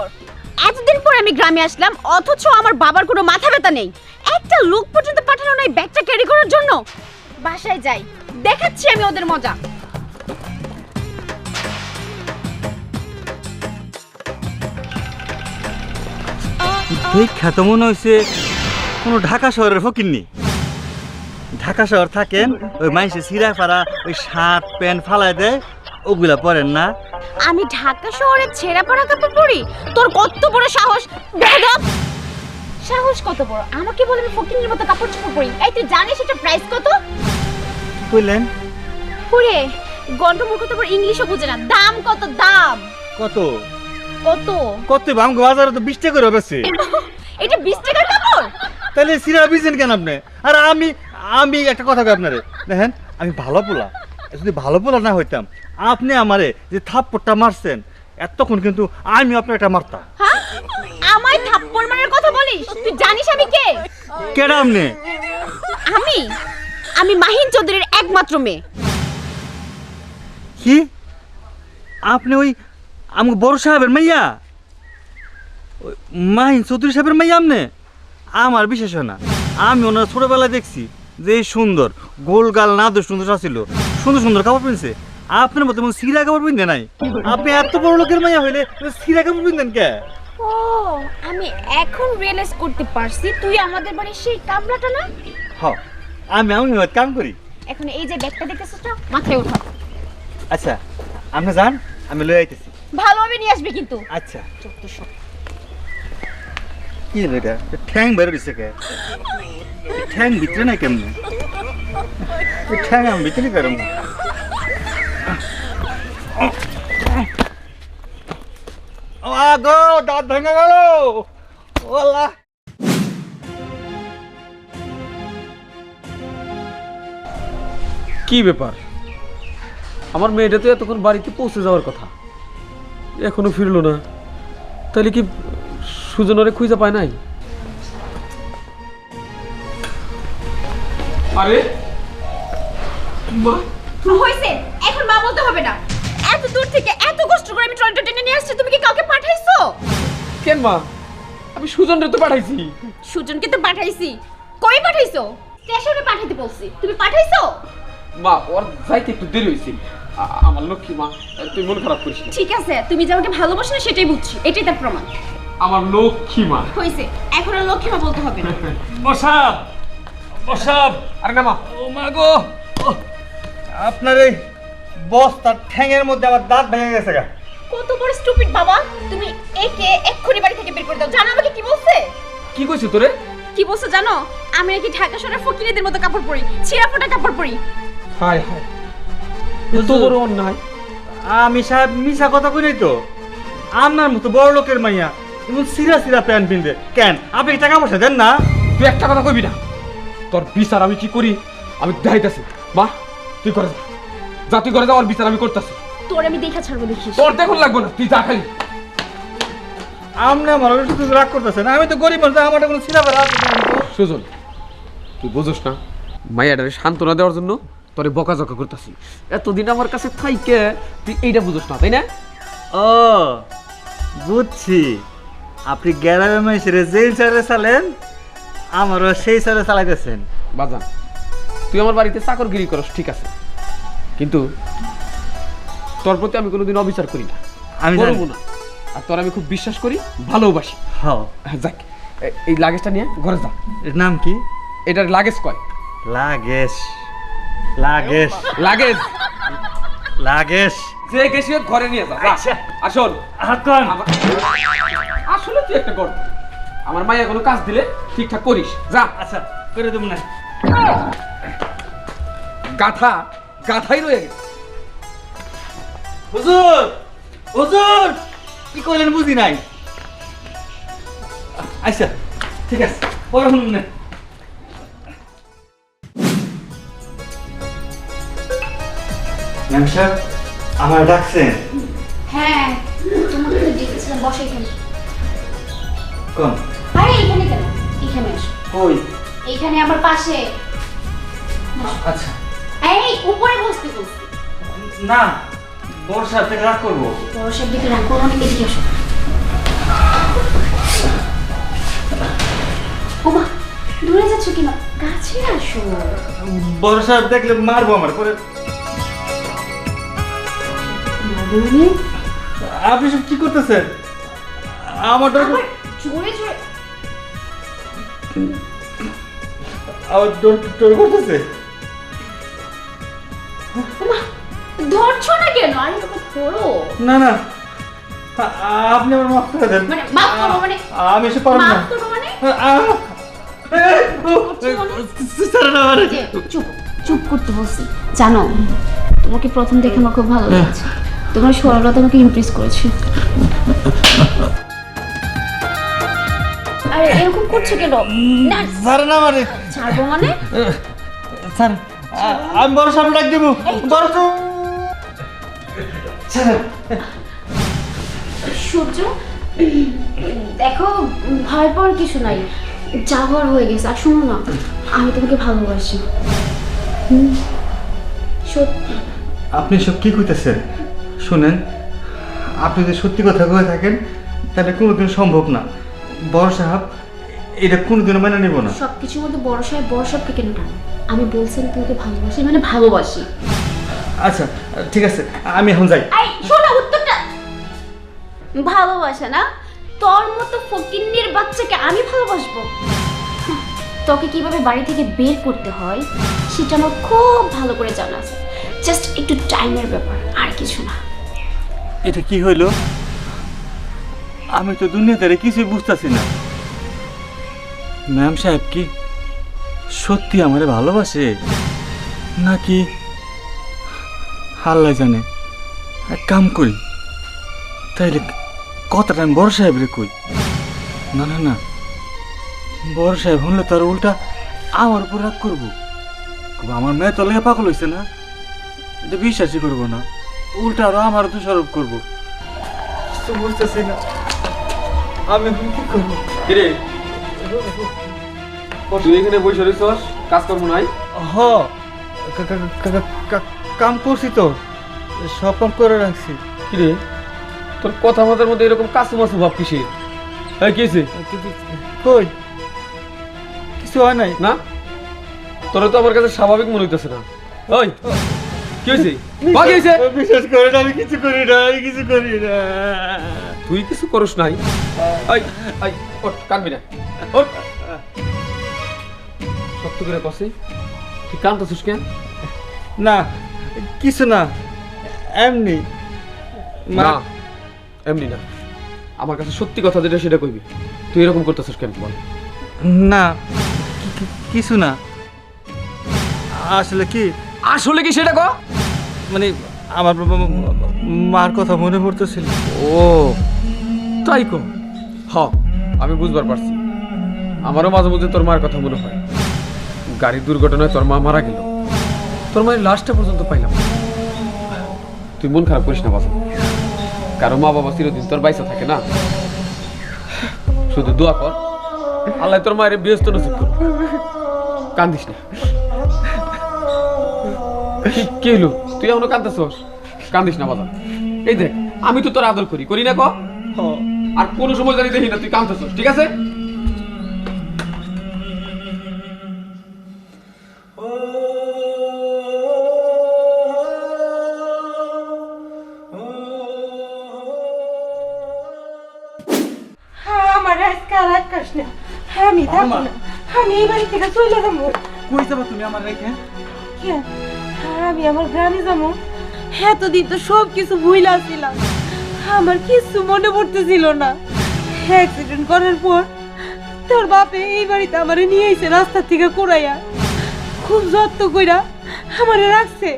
বিরক্তিকর এতদিন পর আমি গ্রামে আসলাম, অথচ আমার বাবার কোনো মাথা ব্যথা নেই। একটা লোক পর্যন্ত পাঠানো নাই ব্যাগটা ক্যারি করার জন্য। বাসায় যাই, দেখাচ্ছি আমি ওদের মজা। দেখা মনে হয়েছে কোনো ঢাকা শহরের ফকিরনি ঢাকা শহর থাকেন, ওই মানুষের সিরা ফারা ওই শার্ট, প্যান্ট ফালাই দেয়, ওগুলা পরেন না। আমি ঢাকা শহরে ছেঁড়া পড়া? কাপড় পরি তোর কত বড় সাহস? বেদব সাহস কত বড়? আমাকে বলে আমি ফকিনের মতো কাপড় চোপড় পরি। এই তুই জানিস এটা প্রাইস কত? বুঝলেন ওরে গন্ড মূর্খ তো ইংলিশও বুঝে না। দাম কত? দাম। কত? কত? কত বাম বাজারে তো বিশ টাকা করে বেছে এটা বিশ টাকার কাপড়? তাহলে সিরা বিছেন কেন আপনি? আর আমি আমি একটা কথা কই আপনারে। দেখেন আমি ভালো পোলা। যদি ভালো পোলা না হইতাম আপনি আমারে যে থাপ্পড়টা মারছেন এতক্ষণ কিন্তু আমি আপনার একটা মারতাম। হ্যাঁ? আমায় থাপ্পড় মারার কথা বলিস? তুই জানিস আমি কে? কেডা আপনি? আমি? আমি মাহিন চৌধুরীর একমাত্র মেয়ে। কি? আপনি ওই আমাকে বড় সাহেবের মাইয়া? ওই মাহিন চৌধুরী সাহেবের মাইয়া আপনি? আমার বিশেষ হয় না। আমি ওনার ছোটবেলায় দেখছি যে সুন্দর গোল গাল না সুন্দর ছিল। সুন্দর সুন্দর কাপড় পিনছে। আপনার মতো এমন সিরা কাপড় পিনতে নাই। আপনি এত বড় লোকের মাইয়া হইলে সিরা কাপড় পিনতেন কে? ও আমি এখন রিয়েলাইজ করতে পারছি তুই আমাদের বাড়ির সেই কামলাটা না? হ আমি আমি কাম করি। এখন এই যে ব্যাগটা দেখতেছিস না মাথায় ওঠা আচ্ছা আপনি যান আমি লই আইতেছি। ভালোভাবে নিয়ে আসবি কিন্তু। আচ্ছা। কি হলো এটা? ঠ্যাং বের হইছে কে? ঠ্যাং ভিতরে নাই কেমনে? ঠ্যাং আমি ভিতরে কেরম আগো দাঁত ভেঙে গেল। ওলা কি ব্যাপার? আমার মেয়েটা তো এতক্ষণ বাড়িতে পৌঁছে যাওয়ার কথা। এখনও ফিরলো না। তাহলে কি সুজনরে খুঁজে পায় নাই? আরে? মা হইছে এখন মা বলতে হবে না। এত দূর থেকে এত কষ্ট করে আমি ট্রয়টা টেনে নিয়ে আসছি তুমি কি কাউকে পাঠাইছো? কেন মা? আমি সুজনরে তো পাঠাইছি। সুজনকে তো পাঠাইছি। কই পাঠাইছো? স্টেশনে পাঠাইতে বলছি। তুমি পাঠাইছো? মা ওর যাইতে একটু দেরি হয়েছে আমার লক্ষ্মী মা তুই মন খারাপ করিস না। ঠিক আছে তুমি যে আমাকে ভালোবাসো না সেটাই বুঝছি। এটাই তার প্রমাণ। আমার লক্ষ্মী মা। হইছে। এখন আর লক্ষ্মী মা বলতে হবে না। বসাব বসাব আরে না মা। ও মা গো! আপনার এই বস্তার ঠ্যাঙের মধ্যে আমার দাঁত ভেঙে গেছে গা। কত বড় স্টুপিড বাবা তুমি একে এক্ষুনি বাড়ি থেকে বের করে দাও। জানো আমাকে কি বলছে? কি কইছিস তোরে? কি বলছে জানো? আমি নাকি ঢাকা শহরের ফকিরেদের মতো কাপড় পরি ছিঁড়া ফোটা কাপড় পরি। হায় হায়। এত বড় অন্যায়। আমি সাহেব মিশা কথা কই নাই তো। আপনার মতো বড় লোকের মাইয়া এমন সিরা সিরা প্যান্ট পিনতে কেন? আপনি টাকা পয়সা দেন না? তুই একটা কথা কইবি না। তোর বিচার আমি কি করি? আমি দেখাইতেছি। বাহ তুই করে যা। যা তুই করে যা ওর বিচার আমি করতেছি। তোর আমি দেখা ছাড়বো দেখিস তোর দেখুন লাগবো না তুই যা খালি। আপনি আমার শুধু রাগ করতেছেন আমি তো গরিব মানুষ আমার কোনো সিরা বেড়া সুজন তুই বুঝোস না মাইয়াটারে সান্ত্বনা দেওয়ার জন্য তোরে বকাঝকা করতেছি। এতদিন আমার কাছে থাইকে তুই এইটা বুঝোস না তাই না? ও বুঝছি। আপনি গ্যারামে মাইসেরে যেই সারে চালেন আমারও সেই সারে চালাইতেছেন। বাজান তুই আমার বাড়িতে চাকরগিরি করস ঠিক আছে? কিন্তু তোর প্রতি আমি কোনোদিন অবিচার করি না। আমি। করব না। আর তোর আমি খুব বিশ্বাস করি ভালোবাসি। হ্যাঁ। যাক এই লাগেজটা নিয়ে ঘরে যা। এর নাম কি? এটার লাগেজ কয়? লাগেশ লাগেশ লাগেজ লাগেশ যে গেছি ঘরে নিয়ে যা। আচ্ছা। আর শোন। আসলে তুই একটা কর আমার মাইয়া কোনো কাজ দিলে ঠিকঠাক করিস। যা। আচ্ছা করে দেবো না। গাথা গাথাই রয়ে গেছে। হুজুর হুজুর কি করলেন বুঝি নাই? আচ্ছা ঠিক আছে পরে শুনুন না। ম্যাম সাহেব আমার ডাকছেন? হ্যাঁ তোমাকে তো দেখেছিলাম বসে এখানে। কোন আরে এখানে কেন? এখানে এসো কই? এইখানে আমার পাশে। আচ্ছা। এই উপরে বসতে বসতে না থেকে রাগ করব। দিকে রাগ করব এদিকে আসো ওমা দূরে যাচ্ছ কিনা আসো। দেখলে মারবো আমার পরে আপনি সব কি করতেছেন? আমার ডর জোরে জোরে আমার ডর করতেছে? ধরছো না কেন? আরে বাবা ধরো না না। আপনি আমার মাফ করে দেন। মানে মাফ করব মানে আমি এসে পারব না। মাফ করব মানে? মানে? চুপ চুপ করতে বলছি। জানো তোমাকে প্রথম দেখে আমার খুব ভালো লেগেছে। তোমার সরলতা আমাকে ইমপ্রেস করেছে। আরে এরকম করছ কেন? না ছাড়েন আমারে। ছাড়বো মানে। আমি বড় সাহেব ডাক দেবো। বড় সূর্য দেখো ভয় পাওয়ার কিছু নাই। যা হওয়ার হয়ে গেছে আর শোনো না আমি তোমাকে ভালোবাসি। সত্যি। আপনি সব কি কইতেছেন? শুনেন আপনি যদি সত্যি কথা কয়ে থাকেন তাহলে কোনোদিন সম্ভব না। বড় সাহেব এটা কোনোদিনও মেনে নেব না? সব কিছুর মধ্যে বড় সাহেব বড় সাহেবকে কেন টানো আমি বলছি আমি তোমাকে ভালোবাসি মানে ভালোবাসি। আচ্ছা ঠিক আছে আমি এখন যাই। এই শোনো উত্তরটা। ভালোবাসা না? তোর মতো ফকিন্নির বাচ্চাকে আমি ভালোবাসবো। তোকে কীভাবে বাড়ি থেকে বের করতে হয় সেটা আমার খুব ভালো করে জানা আছে। জাস্ট একটু টাইমের ব্যাপার আর কিছু না। এটা কি হইল? আমি তো দুনিয়াতে কিছুই বুঝতেছি না। ম্যাম সাহেব কি সত্যি আমারে ভালোবাসে? নাকি হাল্লা জানে। এক কাম করি তাইলে কথাটা আমি বড় সাহেবরে কই? না না না বড় সাহেব হলে তার উল্টা আমার উপর রাগ করব। আমার মেয়ে তো লেগে পাগল হয়েছে না? এটা বিশ্বাসই করব না। উল্টা আরও আমার দোষারোপ করব। বুঝতেছি না। আমি কি করব? কিরে? তুই এখানে বসে রয়েছস কাজকর্ম নাই? হ কা- কা- কা- কা- কাম করছি তো সব কাম করে রাখছি। কিরে তোর কথা মাথার মধ্যে এরকম কাছু মাছু ভাব কিসের? এই কি হয়েছে? কই? কিছু হয় নাই? না? তোর তো আমার কাছে স্বাভাবিক মনে হইতেছে না। ওই কি হয়েছে? বা কি হয়েছে? বিশ্বাস করে না আমি কিছু করি না আমি কিছু করি না। তুই কিছু করস নাই? আই আই ওঠ কানবি না। ওঠ। সত্য করে কসে। তুই কানতেছিস কেন? না কিছু না এমনি। না এমনি না। আমার কাছে সত্যি কথা যেটা সেটা কইবি। তুই এরকম করতেছিস কেন বল। না কি- কি- কিছু না। আসলে কি আসলে কি সেটা ক? মানে আমার বাবা মার কথা মনে পড়তেছিল। ও তাই কো? হ আমি বুঝবার পারছি। আমারও মাঝে মধ্যে তোর মার কথা মনে হয়। গাড়ির দুর্ঘটনায় তোর মা মারা গেল। তোর মায়ের লাশটা পর্যন্ত পাইলাম। তুই মন খারাপ করিস না বাবা। কারও মা বাবা চিরদিন তোর বাইসা থাকে না। শুধু দোয়া কর আল্লাহ তোর মায়ের ব্যস্ত নসিব কর কান্দিস না। কি- হলো তুই এখনও কান্দাছস কান্দিস না বাবা। এই দেখ আমি তো তোর আদর করি করি না ক? আর কোনো সময় জানি দেখি না তুই কাঁদতেছস ঠিক আছে? না আমি থাকব না। আমি এই বাড়ি থেকে চলে যাব। কই যাব তুমি আমার রেখে? কেন? আমি আমার গ্রামে যাব। এতদিন তো সব কিছু ভুইলা ছিলাম। আমার কিছু মনে পড়তেছিল না। অ্যাক্সিডেন্ট করার পর তোর বাপে এই বাড়িতে আমারে নিয়ে এসে রাস্তা থেকে কুড়াইয়া। খুব যত্ন কইরা আমারে রাখছে।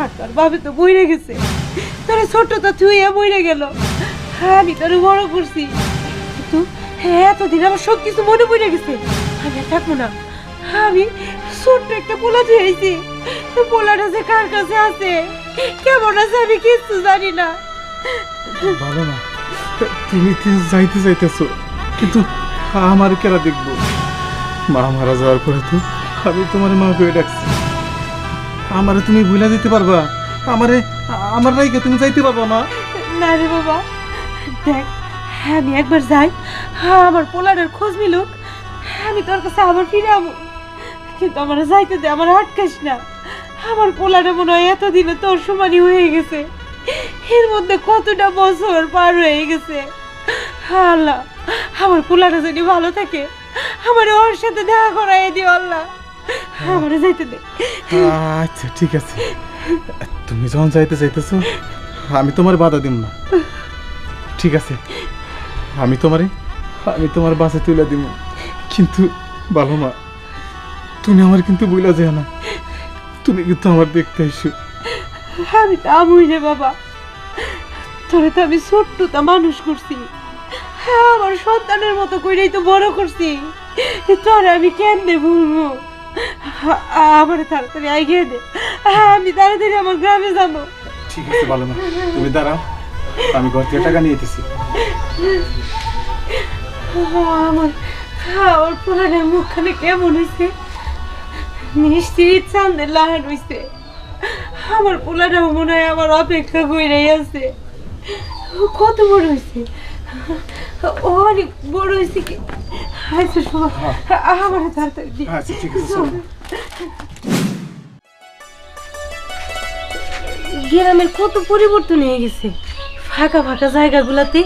আর তোর বাপে তো বইরে গেছে। তোরে ছোটটা থুইয়া বইরে গেল। আমি তোরে বড় করছি। কিন্তু এতদিন আমার সব কিছু মনে পড়ে গেছে। আমি আর থাকব না। আমি ছোট্ট একটা পোলা ধুয়েছি পোলাটা যে কার কাছে আছে? কেমন আছে আমি কিচ্ছু জানি না। ভালো না। তুমি যাইতে যাইতেছো কিন্তু আমার কেরা দেখব? মা মারা যাওয়ার পরে তো আমি তোমার মা হয়ে ডাকছি। আমারে তুমি ভুলা দিতে পারবা। আমারে আমার রাইকে তুমি যাইতে পারবা মা। না রে বাবা দেখ আমি একবার যাই। হ্যাঁ আমার পোলাটার খোঁজ মিলুক। আমি তোর কাছে আবার ফিরে যাব কিন্তু আমার যাইতে দে, আমার আটকাস না। আমার পোলাটা মনে হয় এতদিনে তোর সমানই হয়ে গেছে। এর মধ্যে কতটা বছর পার হয়ে গেছে। আল্লাহ, আমার পোলাটা যদি ভালো থাকে, আমার ওর সাথে দেখা করাই দিও, আল্লাহ। আমার যাইতে দে। আচ্ছা ঠিক আছে। তুমি যখন যাইতে চাইতেছো, আমি তোমার বাধা দিব না ঠিক আছে। আমি তোমারে? আমি তোমার বাসে তুলে দিব কিন্তু ভালো মা তুমি আমার কিন্তু বুঝলা যায় না। তুমি কিন্তু আমার দেখতে এসো আমি তা রে বাবা। তোরে তো আমি ছোট্টটা মানুষ করছি। হ্যাঁ আমার সন্তানের মতো করেই তো বড় করছি। তোরে আমি কেন দে ভুলবো আমার তাড়াতাড়ি এগিয়ে দে। আমি তাড়াতাড়ি আমার গ্রামে যাব। ঠিক আছে ভালো মা তুমি দাঁড়াও। আমি ঘর থেকে টাকা নিয়ে এসেছি আমার আমার পুরানের মুখখানে কেমন হয়েছে? মিষ্টি চান্দের লাহান হয়েছে আমার পোলাটাও মনে হয় আমার অপেক্ষা করে আছে। কত বড় হয়েছে অনেক বড় হয়েছে কি? আচ্ছা শোনো আমার তাড়াতাড়ি আচ্ছা ঠিক আছে গ্রামের কত পরিবর্তন হয়ে গেছে। ফাঁকা ফাঁকা জায়গাগুলোতে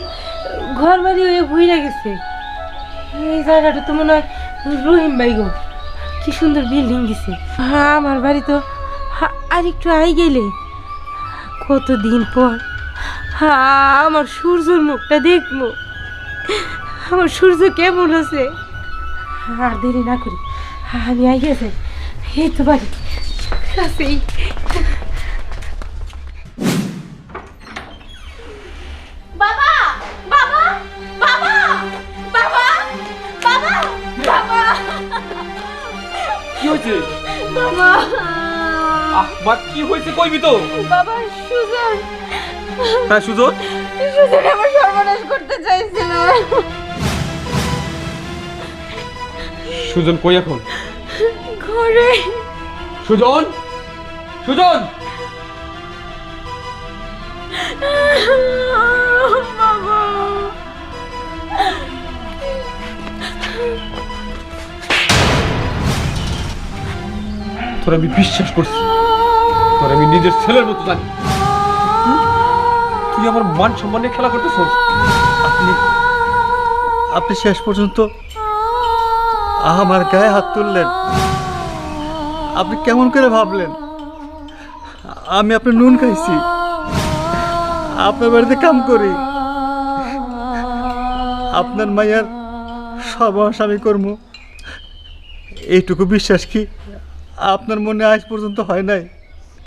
ঘর বাড়ি হয়ে ভুইরা গেছে। এই জায়গাটা তো মনে হয় রহিম বাইগো কি সুন্দর বিল্ডিং দিছে। হ্যাঁ আমার বাড়ি তো আর একটু আই গেলে। কতদিন পর হ্যাঁ আমার সূর্যর মুখটা দেখব। আমার সূর্য কেমন আছে? আর দেরি না করি। আমি আই গেছে এই তো বাড়ি। কাছেই কি হয়েছে? বাবা। আহ কি হয়েছে কইবি তো? বাবা সুজন। হ্যাঁ সুজন? সুজন আমার সর্বনাশ করতে চাইছিল। সুজন কই এখন? ঘরে। সুজন? সুজন? তোর আমি বিশ্বাস করছি। তোর আমি নিজের ছেলের মতো জানি। তুই আমার মান সম্মানে খেলা করতেছ? আপনি আপনি শেষ পর্যন্ত আমার গায়ে হাত তুললেন। আপনি কেমন করে ভাবলেন? আমি আপনার নুন খাইছি। আপনার বাড়িতে কাম করি। আপনার মাইয়ার সর্বনাশ আমি করব। এইটুকু বিশ্বাস কি? আপনার মনে আজ পর্যন্ত হয় নাই?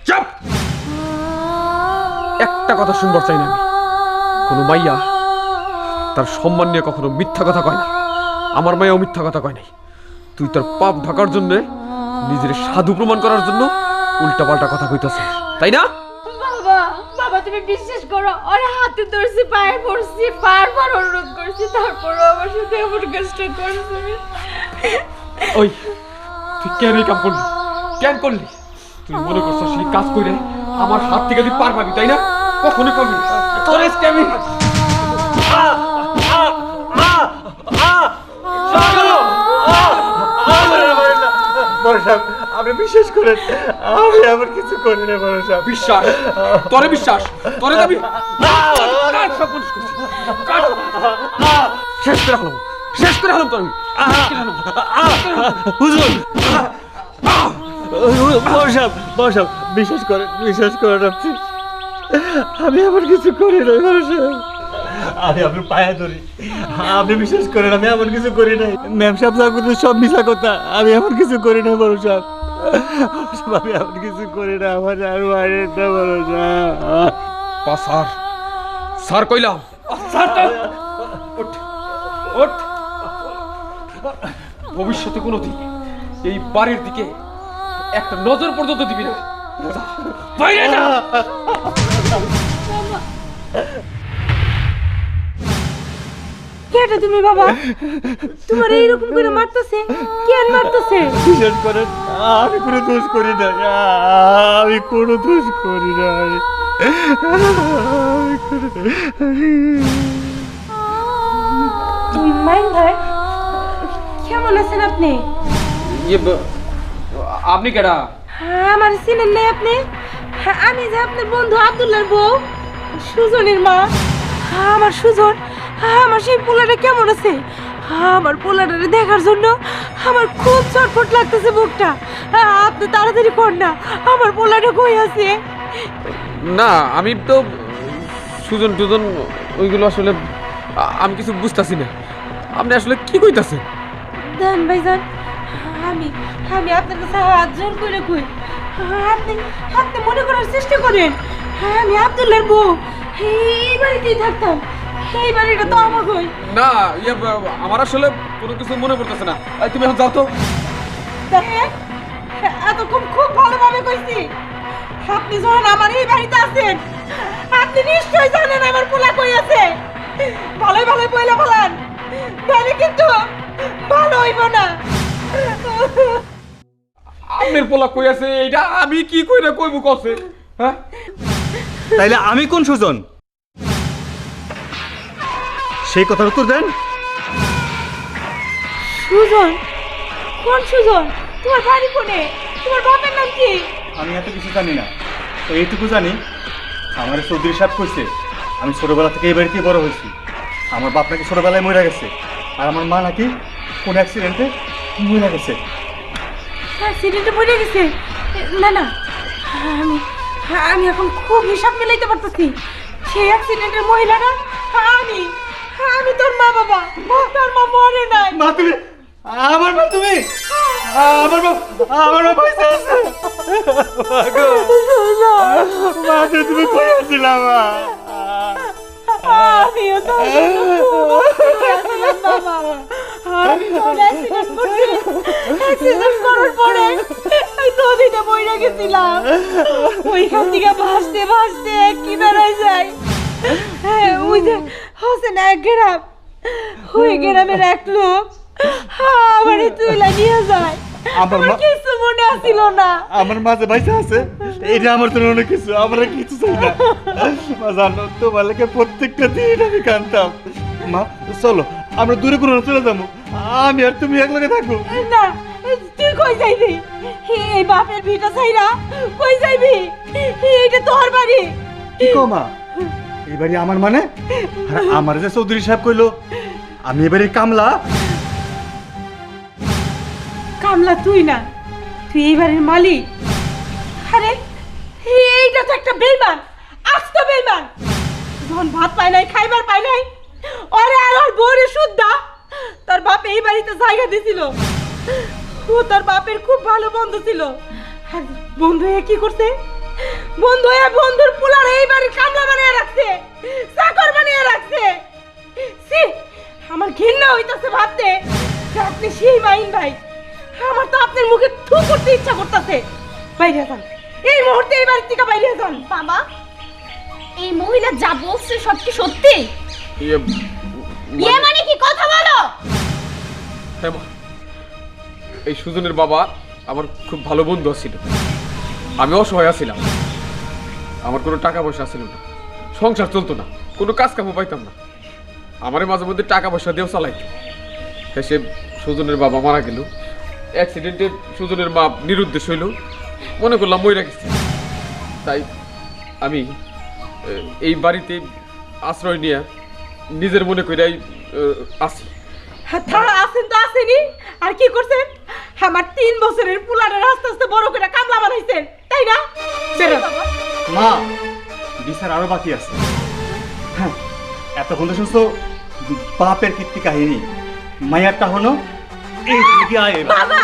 চাপ! একটা কথা শুনবার চাই না। আমি কোনো মাইয়া তার সম্মান নিয়ে কখনো মিথ্যা কথা কয় না। আমার মাইয়াও মিথ্যা কথা কয় নাই। তুই তোর পাপ ঢাকার জন্য নিজের সাধু প্রমাণ করার জন্য উল্টা পাল্টা কথা কইতেছ তাই না? বাবা বাবা তুমি বিশ্বাস করো ওর হাতে ধরছি পায়ে পড়ছি বারবার অনুরোধ করছি তারপরও আমার সাথে এমন কাজটা করছে। ওই তুই কেন এই কাম করলি? কেন করলি? তুই মনে করছিস সেই কাজ করে আমার হাত থেকে তুই পার পাবি তাই না? কখনোই করবি। তোর আজকে আমি। আপনি বিশ্বাস করেন আমি এমন কিছু করি না সাহেব। বিশ্বাস? তোরে বিশ্বাস? তোরে তো করছি কার শেষ করে হলাম শেষ করে হলাম তোর আমি। হুজুর সাহেব বড় বিশ্বাস করেন বিশ্বাস করেন আপনি। আমি এমন কিছু করি না বড় সাহেব আমি আপনার পায়ে ধরি। আপনি বিশ্বাস করেন আমি এমন কিছু করি নাই। ম্যাম সাহেব যা করতে সব মিশা কথা। আমি এমন কিছু করি না বড় সাহেব আমি এমন কিছু করি না আমার আর বাইরে না বড় সাহেব স্যার। স্যার কইলাম। স্যার ওঠ। ভবিষ্যতে কোনোদিন এই বাড়ির দিকে একটা নজর পর্যন্ত দিবি না। বাইরে যা! কেটে তুমি বাবা? তোমার এইরকম করে মারতেছে? কেন মারতেছে? বিশ্বাস করেন আমি কোনো দোষ করি না আমি কোনো দোষ করি না মাইন ভাই কেমন আছেন আপনি? ইয়ে আপনি কেডা? আমার চিনেন নাই আপনি? আমি যে আপনার বন্ধু আব্দুল্লাহর বউ সুজনের মা। আমার সুজন। আমার সেই পোলাটা কেমন আছে? আমার পোলাটারে দেখার জন্য আমার খুব ছটফট লাগতেছে বুকটা। আপনি তাড়াতাড়ি কর না আমার পোলাটা কই আছে? না আমি তো সুজন টুজন ওইগুলো আসলে আমি কিছু বুঝতাছি না। আপনি আসলে কি কইতাছেন? দেন ভাইজান আমি আমি আপনার কাছে হাত জোর করে কই? আপনি আপনি মনে করার চেষ্টা করেন। আমি আব্দুল্লাহর বউ। এই বাড়িতেই থাকতাম। এই বাড়িটা তো আমার কই না ইয়ে আমার আসলে কোনো কিছু মনে পড়তেছে না। তুমি এখন যাও তো। এতক্ষণ খুব ভালোভাবে কইছি। আপনি যখন আমার এই বাড়িতে আছেন আপনি নিশ্চয়ই জানেন আমার পোলা আপনার পোলা কই আছে? এইটা আমি কি কইরা কইব কছে হ্যাঁ? তাইলে আমি কোন সুজন? সেই কথার উত্তর দেন। সুজন? কোন সুজন? তোমার বাড়ি কোনে? তোমার বাপের নাম কি? আমি এত কিছু জানি না। তো এইটুকু জানি আমার চৌধুরী সাহেব কইছে আমি ছোটবেলা থেকে এই বাড়িতেই বড় হয়েছি। আমার বাপ নাকি ছোটবেলায় মরে গেছে। আর আমার মা নাকি কোন অ্যাক্সিডেন্টে মরে গেছে। অ্যাক্সিডেন্টে পড়ে গেছে। না না আমি আমি এখন খুব হিসাব মিলাইতে পারতেছি। সেই অ্যাক্সিডেন্টের মহিলাটা আমি আমি তোর মা বাবা। তোর মা মরে নাই। মা তুমি আমার মা তুমি? আমার মা আমার মা পয়সা আছে। মা তো তুমি কই আছিলা মা। আমিও আছিলাম বাবা। করার পরে নদীতে বইরা গেছিলাম। ওইখান থেকে ভাসতে ভাসতে কি বেড়াই যায় হ্যাঁ, ওই যে হোসেন এক গ্রাম। ওই গ্রামের এক লোক আমার তুইলা নিয়ে যায়। আমার আমার মা- কিছু মনে আসিল না। আমার মাঝে পয়সা আছে। এটা আমার জন্য অনেক কিছু আমার কিছু চাই না। মা জানো তোমার লেগে প্রত্যেকটা দিন আমি কানতাম মা চলো। আমরা দূরে কোনো চলে যাব। আমি আর তুমি এক লগে থাকব। না তুই কই যাইবি? এই বাপের ভিটা চাইরা কই যাইবি? এটা তোর বাড়ি। কি কো মা? এই বাড়ি আমার মানে? আর আমার যে চৌধুরী সাহেব কইলো আমি এবারে কামলা। কামলা তুই না তুই এই বাড়ির মালিক। আরে এইটা তো একটা বেইমান আস্ত বেইমান। যখন ভাত পায় নাই খাইবার পায় নাই ওরে আর ওর বউরে তার বাপ এই বাড়িতে জায়গা দিছিল। ও তার বাপের খুব ভালো বন্ধু ছিল। আর বন্ধু হয়ে কি করছে? বন্ধু হয়ে বন্ধুর পোলার এই বাড়ির কামলা বানিয়ে রাখছে। চাকর বানিয়ে রাখছে। সি আমার ঘৃণা হইতাছে ভাবতে। আপনি সেই মাইন ভাই। আমার তো আপনার মুখে থু করতে ইচ্ছা করতেছে। বাইরে যান। এই মুহূর্তে এই বাড়ি থেকে বাইরে যান। বাবা, এই মহিলা যা বলছে সব কি সত্যি? ইয়ে ইয়ে মানে কি? কথা বলো! হ্যাঁ মা। এই সুজনের বাবা আমার খুব ভালো বন্ধু ছিল আমি অসহায় ছিলাম আমার কোনো টাকা পয়সা ছিল না। সংসার চলতো না। কোনো কাজ কামও পাইতাম না। আমারে মাঝে মধ্যে টাকা পয়সা দিয়েও চালাইতো। তা সে সুজনের বাবা মারা গেল। অ্যাক্সিডেন্টে সুজনের মা নিরুদ্দেশ হইল। মনে করলাম মইরা গেছে। তাই আমি এই বাড়িতে আশ্রয় নিয়ে নিজের মনে কইরাই আসি তা আছেন তো আসেনি আর কি করছেন? আমার তিন বছরের পুলাটা আস্তে আস্তে বড় করে কামলা বানাইছেন তাই না? মা বিচার আরও বাকি আছে। হ্যাঁ এতক্ষণ তো শুনছো বাপের কীর্তি কাহিনী। মায়ারটা হলো এই দিকে আয় বাবা!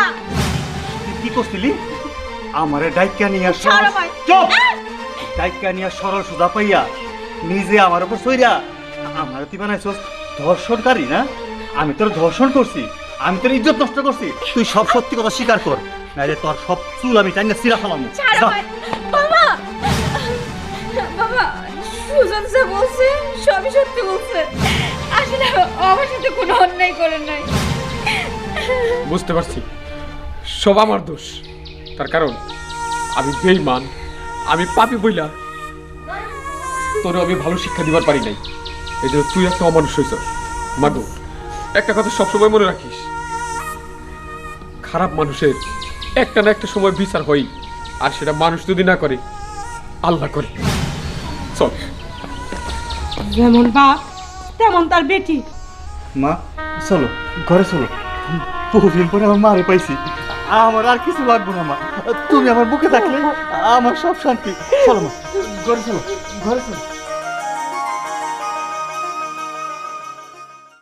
কি করছিলি? আমারে ডাইকা নিয়ে ভাই। চুপ! ডাইকা নিয়ে সরল সোজা পাইয়া নিজে আমার উপর সইরা আমার তুই বানাইছস? ধর্ষণকারী না? আমি তোর ধর্ষণ করছি আমি তোর ইজ্জত নষ্ট করছি। তুই সব সত্যি কথা স্বীকার কর নাইলে তোর সব চুল আমি টাইনা সিরা ফেলাম। বাবা! বাবা সুজন যে বলছে সবই সত্যি বলছে। আসলে আমার সাথে কোনো অন্যায় করেন নাই। বুঝতে পারছি। সব আমার দোষ। তার কারণ আমি বেইমান আমি পাপি বইলা তোর আমি ভালো শিক্ষা দিবার পারি নাই। এই জন্য তুই একটা অমানুষ হয়েছ। মাগো একটা কথা সবসময় মনে রাখিস। খারাপ মানুষের একটা না একটা সময় বিচার হই আর সেটা মানুষ যদি না করে আল্লাহ করে। চল। যেমন বাপ তেমন তার বেটি। মা চলো ঘরে চলো। বহুদিন পরে আমার মারে পাইছি। আমার আর কিছু লাগবে না মা। তুমি আমার বুকে থাকলে আমার সব শান্তি। চলো মা ঘরে চলো ঘরে চলো।